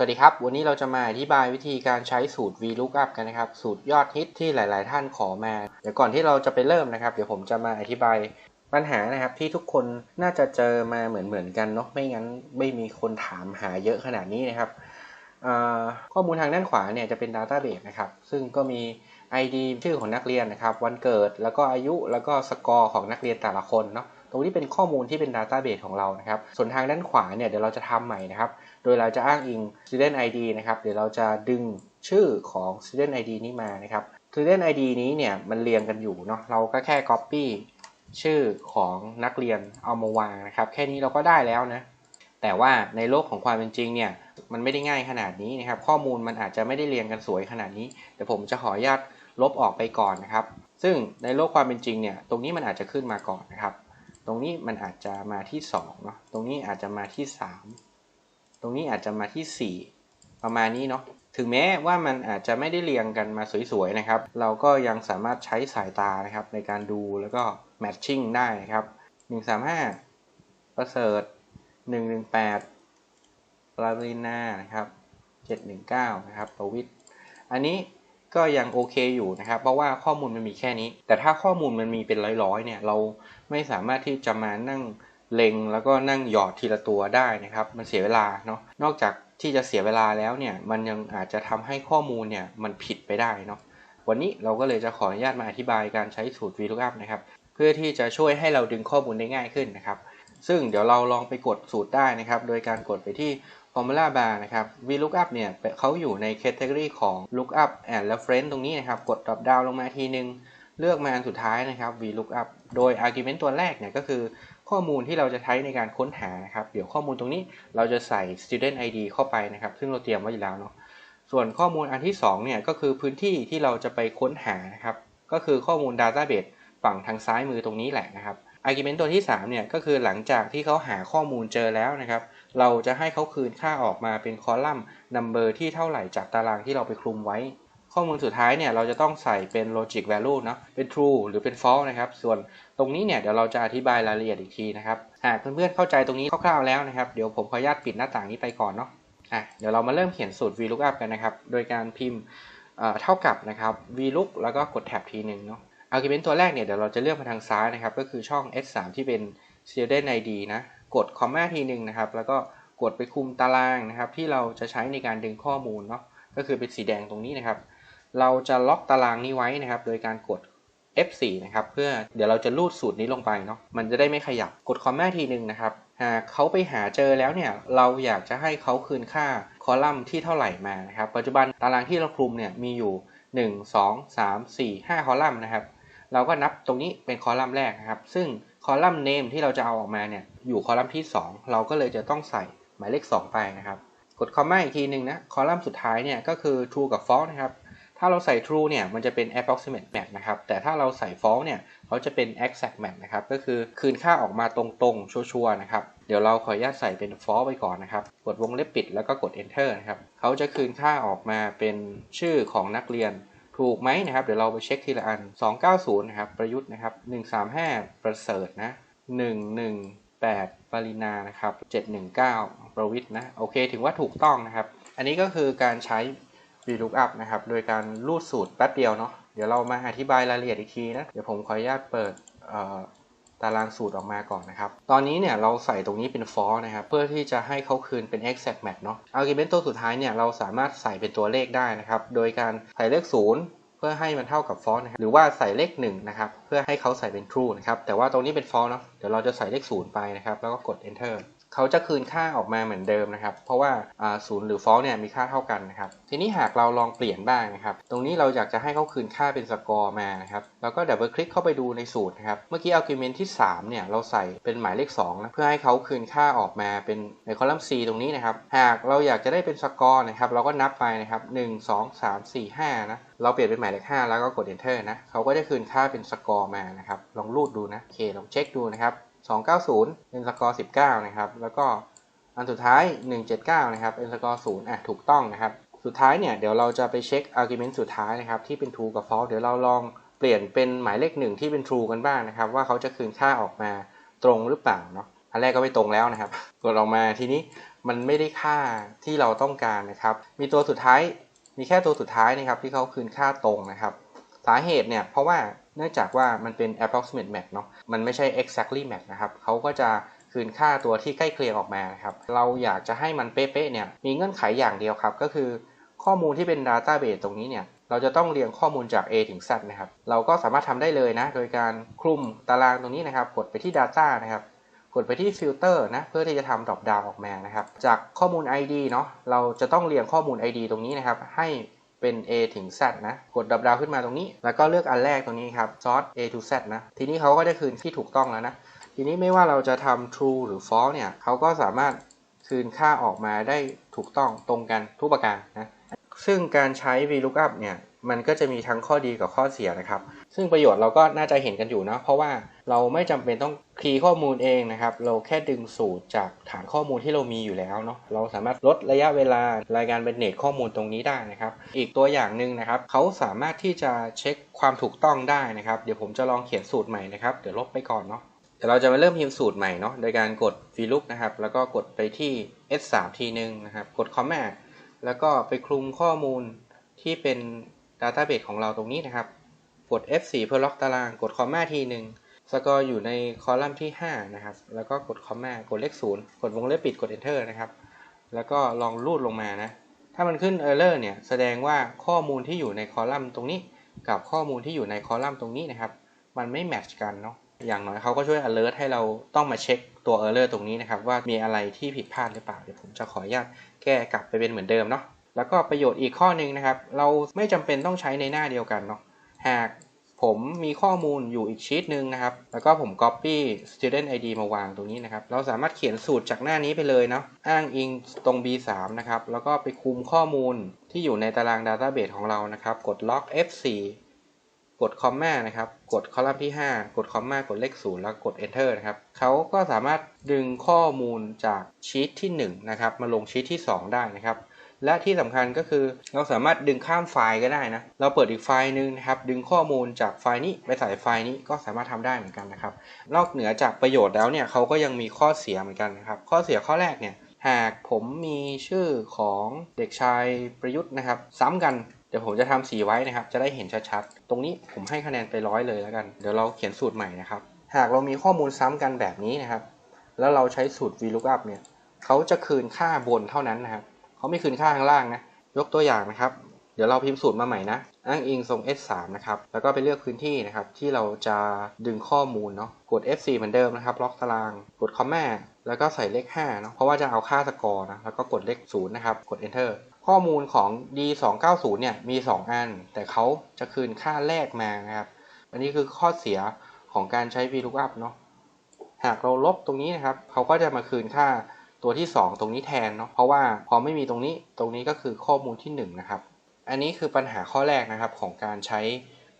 สวัสดีครับ วันนี้เราจะมาอธิบายวิธีการใช้สูตร VLOOKUP กันนะครับ สูตรยอดฮิตที่หลาย ๆ ท่านขอมา เดี๋ยวก่อนที่เราจะไปเริ่มนะครับ เดี๋ยวผมจะมาอธิบายปัญหานะครับที่ทุกคนน่าจะเจอมาเหมือนๆกันเนาะ ไม่งั้นไม่มีคนถามหาเยอะขนาดนี้นะครับ ข้อมูลทางด้านขวาเนี่ยจะเป็น Database นะครับ ซึ่งก็มี ID ชื่อของนักเรียนนะครับ วันเกิด แล้วก็อายุ แล้วก็สกอร์ของนักเรียนแต่ละคนเนาะ ตรงนี้เป็นข้อมูลที่เป็น Database ของเรานะครับ ส่วนทางด้านขวาเนี่ยเดี๋ยวเราจะทำใหม่นะครับ โดยเราจะอ้างอิง student ID นะครับ เดี๋ยวเราจะดึงชื่อของ student ID นี้มานะครับ student ID นี้เนี่ยมันเรียงกันอยู่เนาะ เราก็แค่ copy ชื่อของนักเรียนเอามาวางนะครับ แค่นี้เราก็ได้แล้วนะ แต่ว่าในโลกของความเป็นจริงเนี่ยมันไม่ได้ง่ายขนาดนี้นะครับ ข้อมูลมันอาจจะไม่ได้เรียงกันสวยขนาดนี้เดี๋ยวผมจะขออนุญาตลบออกไปก่อนนะครับ ซึ่งในโลกความเป็นจริงเนี่ย ตรงนี้มันอาจจะขึ้นมาก่อนนะครับ ตรงนี้มันอาจจะมาที่2เนาะตรงนี้อาจจะมาที่ 3 ตรงนี้อาจจะมาที่ 4 ประมาณนี้เนาะถึงแม้ว่ามันอาจจะไม่ได้เรียงกันมาสวยๆนะครับ เราก็ยังสามารถใช้สายตานะครับในการดูแล้วก็แมทชิ่งได้นะครับ 135 ประเสริฐ 118 ปรารินานะครับ 719 นะครับ ประวิทย์อันนี้ ก็ยังโอเคอยู่นะครับ เพราะว่าข้อมูลมันมีแค่นี้ แต่ถ้าข้อมูลมันมีเป็นร้อยๆเนี่ยเราไม่สามารถที่จะมานั่งเล็งแล้วก็นั่งหยอดทีละตัวได้นะครับ มันเสียเวลาเนาะนอกจากที่จะเสียเวลาแล้วเนี่ยมันยังอาจจะทำให้ข้อมูลเนี่ยมันผิดไปได้เนาะวันนี้เราก็เลยจะขออนุญาตมาอธิบายการใช้สูตร VLOOKUP นะครับเพื่อที่จะช่วยให้เราดึงข้อมูลได้ง่ายขึ้นนะครับ ซึ่งเดี๋ยวเราลองไปกดสูตรได้นะครับ โดยการกดไปที่ Formula Bar นะครับ VLOOKUP เนี่ยเขาอยู่ใน Category ของ Lookup and Reference ตรงนี้นะครับ กด drop down ลงมาทีนึง เลือกมาอันสุดท้ายนะครับ VLOOKUP โดย argument ตัวแรกเนี่ยก็คือข้อมูลที่เราจะใช้ในการค้นหานะครับ เดี๋ยวข้อมูลตรงนี้เราจะใส่ student ID เข้าไปนะครับ ซึ่งเราเตรียมไว้อยู่แล้วเนาะ ส่วนข้อมูลอันที่2เนี่ยก็คือพื้นที่ที่เราจะไปค้นหานะครับ ก็คือข้อมูล database ฝั่งทางซ้ายมือตรงนี้แหละนะครับ argument ตัวที่3เนี่ยก็คือหลังจากที่เขาหาข้อมูลเจอแล้วนะครับ เราจะให้เขาคืนค่าออกมาเป็นคอลัมน์ number ที่เท่าไหร่จากตารางที่เราไปคลุมไว้ ข้อมูลสุดท้ายเนี่ยเราจะต้องใส่เป็น logic value เนาะเป็น true หรือเป็น false นะครับ ส่วนตรงนี้เนี่ยเดี๋ยวเราจะอธิบายรายละเอียดอีกทีนะครับหากเพื่อนๆเข้าใจตรงนี้คร่าวๆแล้วนะครับเดี๋ยวผมขออนุญาตปิดหน้าต่างนี้ไปก่อนเนาะอะเดี๋ยวเรามาเริ่มเขียนสูตร VLOOKUP กันนะครับ โดยการพิมพ์เท่ากับนะครับ VLOOK แล้วก็กดแท็บทีหนึ่งเนาะ argument ตัวแรกเนี่ยเดี๋ยวเราจะเลือกมาทางซ้ายนะครับ ก็คือช่อง S3 ที่เป็น student ID นะ กด comma ทีหนึ่งนะครับ แล้วก็กดไปคุมตารางนะครับ ที่เราจะใช้ในการดึงข้อมูลเนาะก็คือเป็นสีแดงตรงนี้นะครับ เราจะล็อกตารางนี้ไว้นะครับ โดยการกด F4 นะครับ เพื่อเดี๋ยวเราจะลูดสูตรนี้ลงไปเนาะมันจะได้ไม่ขยับกด comma ทีหนึ่งนะครับหากเขาไปหาเจอแล้วเนี่ยเราอยากจะให้เขาคืนค่าคอลัมน์ที่เท่าไหร่มานะครับ ปัจจุบันตารางที่เราคลุมเนี่ยมีอยู่ 1 2 3 4 5 คอลัมน์นะครับ เราก็นับตรงนี้เป็นคอลัมน์แรกนะครับ ซึ่งคอลัมน์ name ที่เราจะเอาออกมาเนี่ยอยู่คอลัมน์ที่ 2 เราก็เลยจะต้องใส่หมายเลข 2 ไปนะครับ กด comma อีกทีหนึ่งนะคอลัมน์สุดท้ายเนี่ยก็คือ true กับ false นะครับถ้าเราใส่ true เนี่ยมันจะเป็น approximate match นะครับ แต่ถ้าเราใส่ false เนี่ยเขาจะเป็น exact match นะครับ ก็คือคืนค่าออกมาตรงๆ ชัวร์ๆนะครับ เดี๋ยวเราขออนุญาตใส่เป็น false ไปก่อนนะครับ กดวงเล็บปิดแล้วก็กด enter นะครับ เขาจะคืนค่าออกมาเป็นชื่อของนักเรียน ถูกไหมนะครับ เดี๋ยวเราไปเช็คทีละอัน 290 นะครับ ประยุทธ์นะครับ 135 ประเสริฐนะ 118 ปรินานะครับ 719 ประวิทย์นะ โอเค ถึงว่าถูกต้องนะครับ อันนี้ก็คือการใช้ VLOOKUP นะครับ โดยการรูดสูตรแป๊บเดียวเนาะ เดี๋ยวเรามาอธิบายรายละเอียดอีกทีนะ เดี๋ยวผมขออนุญาตเปิด ตารางสูตรออกมาก่อนนะครับ ตอนนี้เนี่ยเราใส่ตรงนี้เป็น false นะครับ เพื่อที่จะให้เขาคืนเป็น exact match เนาะ argument ตัวสุดท้ายเนี่ยเราสามารถใส่เป็นตัวเลขได้นะครับ โดยการใส่เลข 0 เพื่อให้มันเท่ากับ false นะครับ หรือว่าใส่เลข1นะครับ เพื่อให้เขาใส่เป็น true นะครับ แต่ว่าตรงนี้เป็น false เนาะ เดี๋ยวเราจะใส่เลข 0 ไปนะครับ แล้วก็กด enter เขาจะคืนค่าออกมาเหมือนเดิมนะครับ เพราะว่าศูนย์หรือ false เนี่ยมีค่าเท่ากันนะครับ ทีนี้หากเราลองเปลี่ยนบ้างนะครับ ตรงนี้เราอยากจะให้เขาคืนค่าเป็นสกอร์มานะครับ แล้วก็ดับเบิลคลิกเข้าไปดูในสูตรนะครับ เมื่อกี้ argument ที่3เนี่ยเราใส่เป็นหมายเลข2นะเพื่อให้เขาคืนค่าออกมาเป็นในคอลัมน์ C ตรงนี้นะครับ หากเราอยากจะได้เป็นสกอร์นะครับเราก็นับไปนะครับ1 2 3 4 5นะเราเปลี่ยนเป็นหมายเลข5แล้วก็กด enter นะเขาก็จะคืนค่าเป็นสกอร์มานะครับลองรูดดูนะโอเคลองเช็คดูนะครับ 290 เป็นสกอร์ 19 นะครับ แล้วก็อันสุดท้าย 179 นะครับ เป็นสกอร์ 0 อะ ถูกต้องนะครับ สุดท้ายเนี่ย เดี๋ยวเราจะไปเช็ค argument สุดท้ายนะครับ ที่เป็น true กับ false เดี๋ยวเราลองเปลี่ยนเป็นหมายเลขหนึ่งที่เป็น true กันบ้างนะครับ ว่าเขาจะคืนค่าออกมาตรงหรือเปล่าเนาะ อันแรกก็ไม่ตรงแล้วนะครับ กดออกมาทีนี้มันไม่ได้ค่าที่เราต้องการนะครับ มีตัวสุดท้าย มีแค่ตัวสุดท้ายนะครับที่เขาคืนค่าตรงนะครับ สาเหตุเนี่ยเพราะว่า เนื่องจากว่ามันเป็น approximate match เนาะมันไม่ใช่ exactly match นะครับเขาก็จะคืนค่าตัวที่ใกล้เคียงออกมานะครับ เราอยากจะให้มันเป๊ะๆเนี่ย มีเงื่อนไขอย่างเดียวครับ ก็คือข้อมูลที่เป็น database ตรงนี้เนี่ย เราจะต้องเรียงข้อมูลจาก A ถึง Z นะครับ เราก็สามารถทำได้เลยนะ โดยการคลุมตารางตรงนี้นะครับ กดไปที่ data นะครับ กดไปที่ filter นะ เพื่อที่จะทำ drop down ออกมานะครับ จากข้อมูล ID เนาะ เราจะต้องเรียงข้อมูล ID ตรงนี้นะครับ ให้ เป็น A ถึง Z นะ กดดับดาวขึ้นมาตรงนี้ แล้วก็เลือกอันแรกตรงนี้ครับ sort A to Z นะ ทีนี้เขาก็จะคืนที่ถูกต้องแล้วนะ ทีนี้ไม่ว่าเราจะทำ true หรือ false เนี่ยเขาก็สามารถคืนค่าออกมาได้ถูกต้องตรงกันทุกประการนะ ซึ่งการใช้ VLOOKUP เนี่ย มันก็จะมีทั้งข้อดีกับข้อเสียนะครับ ซึ่งประโยชน์เราก็น่าจะเห็นกันอยู่นะเพราะว่าเราไม่จำเป็นต้องคีย์ข้อมูลเองนะครับ เราแค่ดึงสูตรจากฐานข้อมูลที่เรามีอยู่แล้วเนาะเราสามารถลดระยะเวลารายการเป็นเนตข้อมูลตรงนี้ได้นะครับ อีกตัวอย่างหนึ่งนะครับเขาสามารถที่จะเช็คความถูกต้องได้นะครับ เดี๋ยวผมจะลองเขียนสูตรใหม่นะครับเดี๋ยวลบไปก่อนเนาะเดี๋ยวเราจะมาเริ่มพิมพ์สูตรใหม่เนาะโดยการกด VLOOK นะครับ แล้วก็กดไปที่ S3 ทีนึงนะครับ กด comma แล้วก็ไปคลุมข้อมูลที่เป็น Database ของเราตรงนี้นะครับ กด F4 เพื่อล็อกตาราง กดคอมมาทีหนึ่งสกอร์อยู่ในคอลัมน์ที่ 5 นะครับ แล้วก็กดคอมมากดเลข 0 กดวงเล็บปิดกด Enter นะครับ แล้วก็ลองรูดลงมานะ ถ้ามันขึ้น Error เนี่ย แสดงว่าข้อมูลที่อยู่ในคอลัมน์ตรงนี้ กับข้อมูลที่อยู่ในคอลัมน์ตรงนี้นะครับ มันไม่แมทช์กันเนาะ อย่างน้อยเขาก็ช่วย alert ให้เราต้องมาเช็คตัว error ตรงนี้นะครับ ว่ามีอะไรที่ผิดพลาดหรือเปล่า เดี๋ยวผมจะขออนุญาตแก้กลับไปเป็นเหมือนเดิมเนาะ แล้วก็ประโยชน์อีกข้อหนึ่งนะครับ เราไม่จำเป็นต้องใช้ในหน้าเดียวกันเนาะ หากผมมีข้อมูลอยู่อีกชีตหนึ่งนะครับ แล้วก็ผม copy student id มาวางตรงนี้นะครับ เราสามารถเขียนสูตรจากหน้านี้ไปเลยเนาะ อ้างอิงตรง b3 นะครับ แล้วก็ไปคุมข้อมูลที่อยู่ในตาราง database ของเรานะครับ กด log f4 กดคอมมานะครับ กดคอลัมน์ที่ 5 กดคอมมากดเลข 0 แล้วกด enter นะครับ เขาก็สามารถดึงข้อมูลจากชีตที่ 1 นะครับ มาลงชีตที่ 2 ได้นะครับ และที่สำคัญก็คือเราสามารถดึงข้ามไฟล์ก็ได้นะ เราเปิดอีกไฟล์หนึ่งนะครับดึงข้อมูลจากไฟล์นี้ไปใส่ไฟล์นี้ก็สามารถทำได้เหมือนกันนะครับ นอกเหนือจากประโยชน์แล้วเนี่ยเขาก็ยังมีข้อเสียเหมือนกันนะครับ ข้อเสียข้อแรกเนี่ยหากผมมีชื่อของเด็กชายประยุทธ์นะครับ ซ้ำกันเดี๋ยวผมจะทำสีไว้นะครับ จะได้เห็นชัดๆ ตรงนี้ผมให้คะแนนไปร้อยเลยแล้วกัน เดี๋ยวเราเขียนสูตรใหม่นะครับ หากเรามีข้อมูลซ้ำกันแบบนี้นะครับ แล้วเราใช้สูตร VLOOKUP เนี่ยเขาจะคืนค่าบนเท่านั้นนะครับ เขาไม่คืนค่าข้างล่างนะ ยกตัวอย่างนะครับ เดี๋ยวเราพิมพ์สูตรมาใหม่นะ อ้างอิงทรง S3 นะครับ แล้วก็ไปเลือกพื้นที่นะครับ ที่เราจะดึงข้อมูลเนาะ กด F4 เหมือนเดิมนะครับ ล็อกตาราง กดคอมมาแล้วก็ใส่เลข5เนาะ เพราะว่าจะเอาค่าสกอร์นะ แล้วก็กดเลข0นะครับ กด Enter ข้อมูลของ D290 เนี่ย มี 2 อัน แต่เขาจะคืนค่าแรกมานะครับ อันนี้คือข้อเสียของการใช้ VLOOKUP เนาะ หากเราลบตรงนี้นะครับ เขาก็จะมาคืนค่า ตัวที่ 2 ตรงนี้แทนเนาะเพราะว่าพอไม่มีตรงนี้ตรงนี้ก็คือข้อมูลที่ 1 นะครับ อันนี้คือปัญหาข้อแรกนะครับของการใช้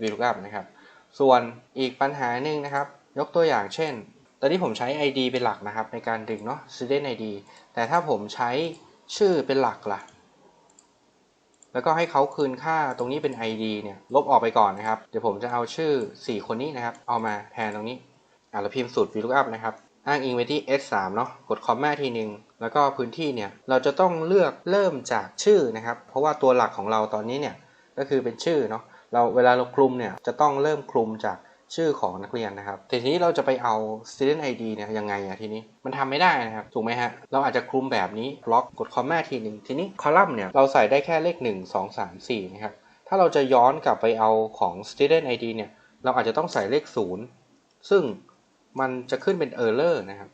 VLOOKUP นะครับ ส่วนอีกปัญหาหนึ่งนะครับ ยกตัวอย่างเช่น ตอนนี้ผมใช้ ID เป็นหลักนะครับ ในการดึงเนาะ student ID แต่ถ้าผมใช้ชื่อเป็นหลักล่ะ แล้วก็ให้เขาคืนค่าตรงนี้เป็น ID เนี่ยลบออกไปก่อนนะครับ เดี๋ยวผมจะเอาชื่อ 4 คนนี้นะครับ เอามาแทนตรงนี้อะเราพิมพ์สูตร VLOOKUP นะครับ อ้างอิงไปที่ S3 เนาะกดคอมมาทีหนึ่งแล้วก็พื้นที่เนี่ยเราจะต้องเลือกเริ่มจากชื่อนะครับ เพราะว่าตัวหลักของเราตอนนี้เนี่ยก็คือเป็นชื่อเนาะเราเวลาเราคลุมเนี่ยจะต้องเริ่มคลุมจากชื่อของนักเรียนนะครับทีนี้เราจะไปเอา student ID เนี่ยยังไงอะทีนี้มันทำไม่ได้นะครับถูกไหมฮะเราอาจจะคลุมแบบนี้บล็อกกดคอมมาทีหนึ่งทีนี้คอลัมน์เนี่ยเราใส่ได้แค่เลข 1 2 3 4นะครับถ้าเราจะย้อนกลับไปเอาของ student ID เนี่ยเราอาจจะต้องใส่เลข 0 ซึ่ง มันจะขึ้นเป็น error นะครับ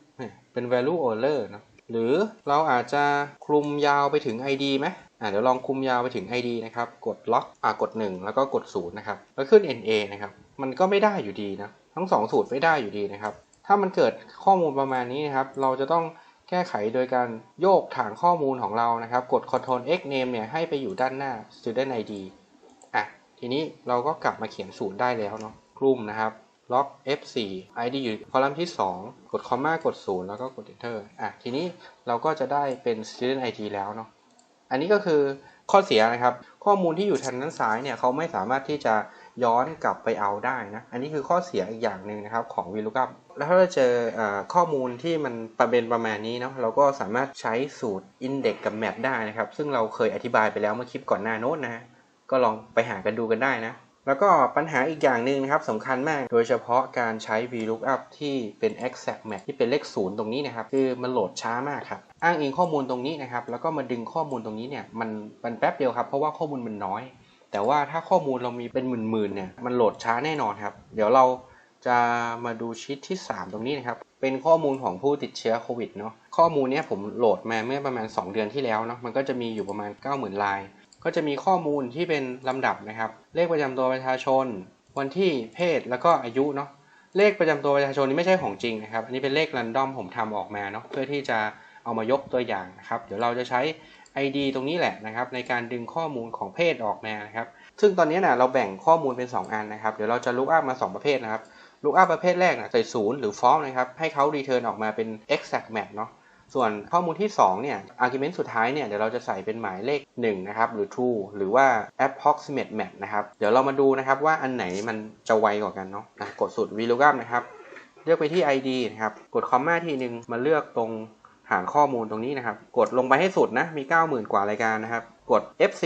เป็น value error นะหรือเราอาจจะคลุมยาวไปถึง ID ไหมอ่าเดี๋ยวลองคลุมยาวไปถึง ID นะครับ กดล็อกอ่ากด 1 แล้วก็กด0นะครับ แล้วขึ้น NA นะครับ มันก็ไม่ได้อยู่ดีนะ ทั้ง 2 สูตรไม่ได้อยู่ดีนะครับ ถ้ามันเกิดข้อมูลประมาณนี้นะครับ เราจะต้องแก้ไขโดยการโยกฐานข้อมูลของเรานะครับ กด Ctrl X name เนี่ยให้ไปอยู่ด้านหน้า student ID อะ ทีนี้เราก็กลับมาเขียนสูตรได้แล้วเนาะคลุมนะครับ ล็อก F4 ID อยู่คอลัมน์ที่ 2 กดคอมมากด 0 แล้วก็กด Enter อะทีนี้เราก็จะได้เป็น student ID แล้วเนาะอันนี้ก็คือข้อเสียนะครับ ข้อมูลที่อยู่ทางด้านซ้ายเนี่ยเขาไม่สามารถที่จะย้อนกลับไปเอาได้นะ อันนี้คือข้อเสียอีกอย่างหนึ่งนะครับของ VLOOKUP แล้วถ้าเราเจออข้อมูลที่มันประเป็นประมาณนี้เนาะเราก็สามารถใช้สูตร Index กับ Map ได้นะครับ ซึ่งเราเคยอธิบายไปแล้วเมื่อคลิปก่อนหน้าโน้นนะก็ลองไปหากันดูกันได้นะ แล้วก็ปัญหาอีกอย่างหนึ่งนะครับสำคัญมาก โดยเฉพาะการใช้ VLOOKUP ที่เป็น exact match ที่เป็นเลขศูนย์ตรงนี้นะครับ คือมันโหลดช้ามากครับ อ้างอิงข้อมูลตรงนี้นะครับ แล้วก็มาดึงข้อมูลตรงนี้เนี่ยมันมันแป๊บเดียวครับ เพราะว่าข้อมูลมันน้อย แต่ว่าถ้าข้อมูลเรามีเป็นหมื่นๆเนี่ยมันโหลดช้าแน่นอนครับ เดี๋ยวเราจะมาดูชีตที่ 3 ตรงนี้นะครับ เป็นข้อมูลของผู้ติดเชื้อโควิดเนาะข้อมูลเนี้ยผมโหลดมาเมื่อประมาณ 2 เดือนที่แล้วเนาะมันก็จะมีอยู่ประมาณ 90,000ลาย ก็จะมีข้อมูลที่เป็นลำดับนะครับ เลขประจำตัวประชาชน วันที่เพศแล้วก็อายุเนาะเลขประจำตัวประชาชนนี่ไม่ใช่ของจริงนะครับ อันนี้เป็นเลขรันดอมผมทำออกมาเนาะเพื่อที่จะเอามายกตัวอย่างนะครับ เดี๋ยวเราจะใช้ ID ตรงนี้แหละนะครับในการดึงข้อมูลของเพศออกมานะครับ ซึ่งตอนนี้นะเราแบ่งข้อมูลเป็น 2 อันนะครับ เดี๋ยวเราจะลุกอัพมา 2 ประเภทนะครับลุกอัพประเภทแรกนะใส่ศูนย์หรือ false นะครับให้เขา return ออกมาเป็น exact match เนาะ ส่วนข้อมูลที่ 2 เนี่ย argument สุดท้ายเนี่ย เดี๋ยวเราจะใส่เป็นหมายเลข1นะครับ หรือ true หรือว่า approximate match นะครับ เดี๋ยวเรามาดูนะครับว่าอันไหนมันจะไวกว่ากันเนาะะกดสูตร VLOOKUP นะครับ เลือกไปที่ ID นะครับ กดคอมมาทีหนึ่งมาเลือกตรง หางข้อมูลตรงนี้นะครับ กดลงไปให้สุดนะ มี 90,000 กว่ารายการนะครับ กด F4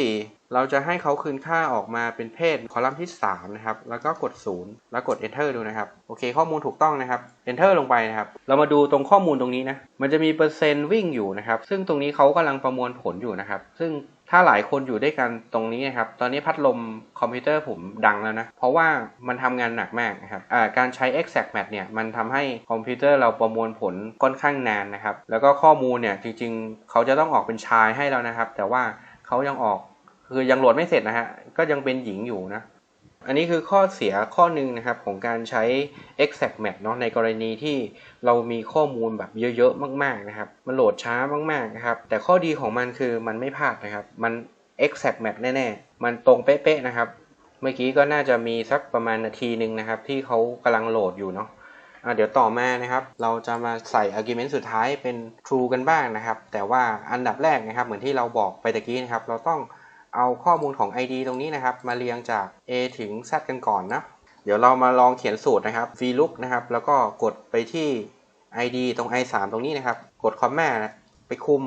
เราจะให้เขาคืนค่าออกมาเป็นเพศคอลัมน์ที่ 3 นะครับ แล้วก็กด 0 แล้วกด Enter ดูนะครับ โอเค ข้อมูลถูกต้องนะครับ Enter ลงไปนะครับ เรามาดูตรงข้อมูลตรงนี้นะ มันจะมีเปอร์เซ็นต์วิ่งอยู่นะครับ ซึ่งตรงนี้เขากำลังประมวลผลอยู่นะครับ ซึ่ง ถ้าหลายคนอยู่ด้วยกันตรงนี้นะครับ ตอนนี้พัดลมคอมพิวเตอร์ผมดังแล้วนะ เพราะว่ามันทำงานหนักมากนะครับการใช้ exact match เนี่ย มันทำให้คอมพิวเตอร์เราประมวลผลค่อนข้างนานนะครับ แล้วก็ข้อมูลเนี่ย จริงๆ เขาจะต้องออกเป็นชายให้แล้วนะครับ แต่ว่าเขายังออก คือยังโหลดไม่เสร็จนะฮะ ก็ยังเป็นหญิงอยู่นะ อันนี้คือข้อเสียข้อหนึ่งนะครับของการใช้ exact match เนาะในกรณีที่เรามีข้อมูลแบบเยอะๆ มากๆนะครับ มันโหลดช้ามากๆนะครับ แต่ข้อดีของมันคือมันไม่พลาดนะครับ มัน exact match แน่ๆ มันตรงเป๊ะๆนะครับ เมื่อกี้ก็น่าจะมีสักประมาณนาทีหนึ่งนะครับ ที่เขากำลังโหลดอยู่เนาะะเดี๋ยวต่อมานะครับ เราจะมาใส่ argument สุดท้ายเป็น true กันบ้างนะครับ แต่ว่าอันดับแรกนะครับ เหมือนที่เราบอกไปตะกี้นะครับ เราต้อง เอาข้อมูลของ ID ตรงนี้นะครับ มาเรียงจาก A ถึง Z กันก่อนนะ เดี๋ยวเรามาลองเขียนสูตรนะครับ VLOOK นะครับ แล้วก็กดไปที่ ID ตรง I3 ตรงนี้นะครับ กดคอมมาไปคุม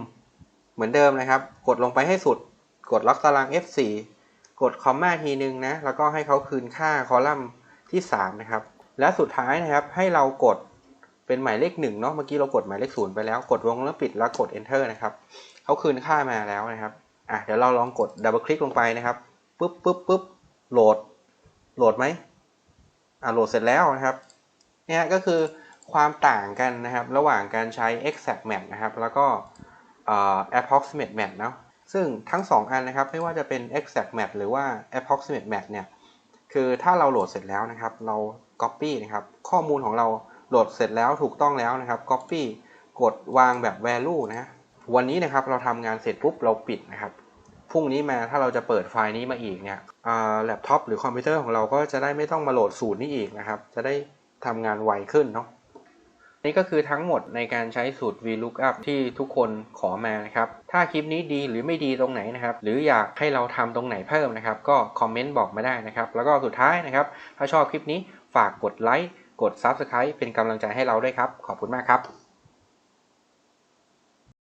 เหมือนเดิมนะครับ กดลงไปให้สุด กดล็อกตาราง F4 กดคอมมาทีนึงนะ แล้วก็ให้เขาคืนค่าคอลัมน์ที่ 3 นะครับ และสุดท้ายนะครับให้เรากดเป็นหมายเลข1เนาะ เมื่อกี้เรากดหมายเลข0ไปแล้ว กดวงเล็บปิดแล้วกด Enter นะครับ เขาคืนค่ามาแล้วนะครับ อะเดี๋ยวเราลองกดดับเบิลคลิกลงไปนะครับปุ๊บปุ๊บปุ๊บโหลดโหลดไหมอะโหลดเสร็จแล้วนะครับเนี่ยก็คือความต่างกันนะครับ ระหว่างการใช้ exact match นะครับ แล้วก็ approximate match เนาะซึ่งทั้ง 2 อันนะครับ ไม่ว่าจะเป็น exact match หรือว่า approximate match เนี่ยคือถ้าเราโหลดเสร็จแล้วนะครับ เรา copy นะครับ ข้อมูลของเราโหลดเสร็จแล้วถูกต้องแล้วนะครับ copy กดวางแบบ value นะ วันนี้นะครับเราทำงานเสร็จปุ๊บเราปิดนะครับพรุ่งนี้มาถ้าเราจะเปิดไฟล์นี้มาอีกเนี่ยแล็ปท็อปหรือคอมพิวเตอร์ของเราก็จะได้ไม่ต้องมาโหลดสูตรนี้อีกนะครับ จะได้ทำงานไวขึ้นเนาะนี่ก็คือทั้งหมดในการใช้สูตร VLOOKUP ที่ทุกคนขอมานะครับ ถ้าคลิปนี้ดีหรือไม่ดีตรงไหนนะครับ หรืออยากให้เราทำตรงไหนเพิ่มนะครับ ก็คอมเมนต์บอกมาได้นะครับ แล้วก็สุดท้ายนะครับ ถ้าชอบคลิปนี้ฝากกดไลค์ กด Subscribe เป็นกำลังใจให้เราด้วยครับ ขอบคุณมากครับ